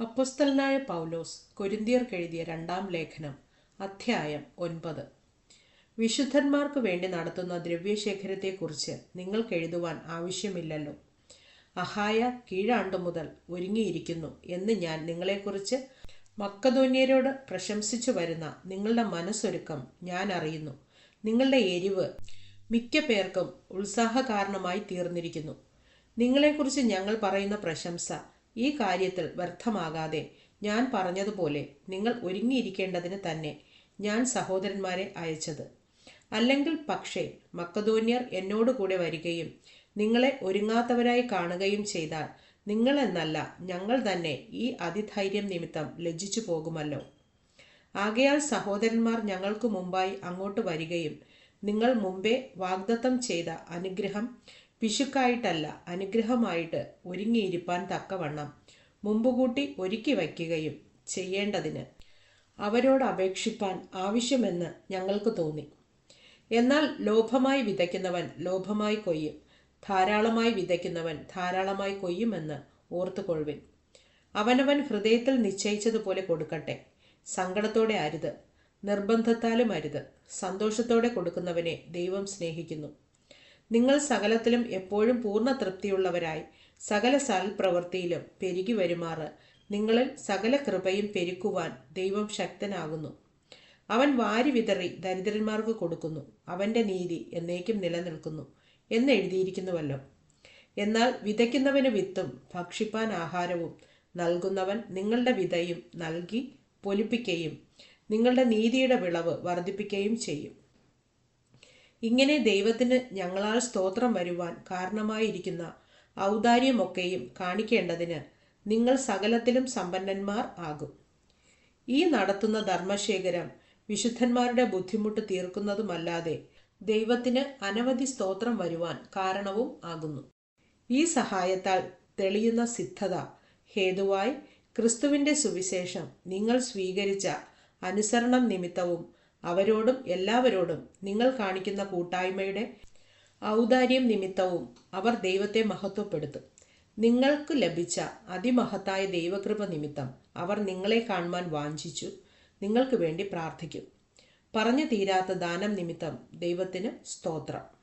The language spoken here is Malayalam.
അപ്പൊസ്തലനായ പൗലോസ് കൊരിന്തിയർക്കെഴുതിയ രണ്ടാം ലേഖനം അധ്യായം ഒൻപത്. വിശുദ്ധന്മാർക്ക് വേണ്ടി നടത്തുന്ന ദ്രവ്യശേഖരത്തെക്കുറിച്ച് നിങ്ങൾക്ക് എഴുതുവാൻ ആവശ്യമില്ലല്ലോ. അഹായ കീഴാണ്ടു മുതൽ ഒരുങ്ങിയിരിക്കുന്നു എന്ന് ഞാൻ നിങ്ങളെക്കുറിച്ച് മക്കതോന്യരോട് പ്രശംസിച്ചു വരുന്ന നിങ്ങളുടെ മനസ്സൊരുക്കം ഞാൻ അറിയുന്നു. നിങ്ങളുടെ എരിവ് മിക്ക പേർക്കും ഉത്സാഹകാരണമായി തീർന്നിരിക്കുന്നു. നിങ്ങളെക്കുറിച്ച് ഞങ്ങൾ പറയുന്ന പ്രശംസ ഈ കാര്യത്തിൽ വ്യർത്ഥമാകാതെ ഞാൻ പറഞ്ഞതുപോലെ നിങ്ങൾ ഒരുങ്ങിയിരിക്കേണ്ടതിന് തന്നെ ഞാൻ സഹോദരന്മാരെ അയച്ചത്. അല്ലെങ്കിൽ പക്ഷേ മക്കതോന്യർ എന്നോടുകൂടെ വരികയും നിങ്ങളെ ഒരുങ്ങാത്തവരായി കാണുകയും ചെയ്താൽ നിങ്ങളെന്നല്ല ഞങ്ങൾ തന്നെ ഈ അതിധൈര്യം നിമിത്തം ലജ്ജിച്ചു പോകുമല്ലോ. ആകയാൽ സഹോദരന്മാർ ഞങ്ങൾക്ക് മുമ്പായി അങ്ങോട്ട് വരികയും നിങ്ങൾ മുമ്പേ വാഗ്ദത്തം ചെയ്ത അനുഗ്രഹം പിശുക്കായിട്ടല്ല അനുഗ്രഹമായിട്ട് ഒരുങ്ങിയിരിപ്പാൻ തക്കവണ്ണം മുമ്പുകൂട്ടി ഒരുക്കി വയ്ക്കുകയും ചെയ്യേണ്ടതിന് അവരോട് അപേക്ഷിപ്പാൻ ആവശ്യമെന്ന് ഞങ്ങൾക്ക് തോന്നി. എന്നാൽ ലോഭമായി വിതയ്ക്കുന്നവൻ ലോഭമായി കൊയ്യും ധാരാളമായി വിതയ്ക്കുന്നവൻ ധാരാളമായി കൊയ്യുമെന്ന് ഓർത്തുകൊള്ളുവിൻ. അവനവൻ ഹൃദയത്തിൽ നിശ്ചയിച്ചതുപോലെ കൊടുക്കട്ടെ സങ്കടത്തോടെ അരുത് നിർബന്ധത്താലും അരുത് സന്തോഷത്തോടെ കൊടുക്കുന്നവനെ ദൈവം സ്നേഹിക്കുന്നു. നിങ്ങൾ സകലത്തിലും എപ്പോഴും പൂർണ തൃപ്തിയുള്ളവരായി. സകല സൽപ്രവൃത്തിയിലും പെരുകി വരുമാറ്. നിങ്ങളിൽ സകല കൃപയും പെരുക്കുവാൻ ദൈവം ശക്തനാകുന്നു. അവൻ വാരി വിതറി ദരിദ്രന്മാർക്ക് കൊടുക്കുന്നു. അവന്റെ നീതി എന്നേക്കും നിലനിൽക്കുന്നു എന്ന് എഴുതിയിരിക്കുന്നുവല്ലോ. എന്നാൽ വിതയ്ക്കുന്നവന് വിത്തും ഭക്ഷിപ്പാൻ ആഹാരവും നൽകുന്നവൻ നിങ്ങളുടെ വിതയും നൽകി പൊലിപ്പിക്കുകയും നിങ്ങളുടെ നീതിയുടെ വിളവ് വർദ്ധിപ്പിക്കുകയും ചെയ്യും. ഇങ്ങനെ ദൈവത്തിന് ഞങ്ങളാൽ സ്തോത്രം വരുവാൻ കാരണമായിരിക്കുന്ന ഔദാര്യമൊക്കെയും കാണിക്കേണ്ടതിന് നിങ്ങൾ സകലത്തിലും സമ്പന്നന്മാർ ആകും. ഈ നടത്തുന്ന ധർമ്മശേഖരം വിശുദ്ധന്മാരുടെ ബുദ്ധിമുട്ട് തീർക്കുന്നതുമല്ലാതെ ദൈവത്തിന് അനവധി സ്തോത്രം വരുവാൻ കാരണവും ആകുന്നു. ഈ സഹായത്താൽ തെളിയുന്ന സിദ്ധത ഹേതുവായി ക്രിസ്തുവിന്റെ സുവിശേഷം നിങ്ങൾ സ്വീകരിച്ച അനുസരണം നിമിത്തവും അവരോടും എല്ലാവരോടും നിങ്ങൾ കാണിക്കുന്ന കൂട്ടായ്മയുടെ ഔദാര്യം നിമിത്തവും അവർ ദൈവത്തെ മഹത്വപ്പെടുത്തും. നിങ്ങൾക്ക് ലഭിച്ച അതിമഹത്തായ ദൈവകൃപ നിമിത്തം അവർ നിങ്ങളെ കാണുവാൻ വാഞ്ചിച്ചു നിങ്ങൾക്ക് വേണ്ടി പ്രാർത്ഥിക്കും. പറഞ്ഞു തീരാത്ത ദാനം നിമിത്തം ദൈവത്തിന് സ്തോത്രം.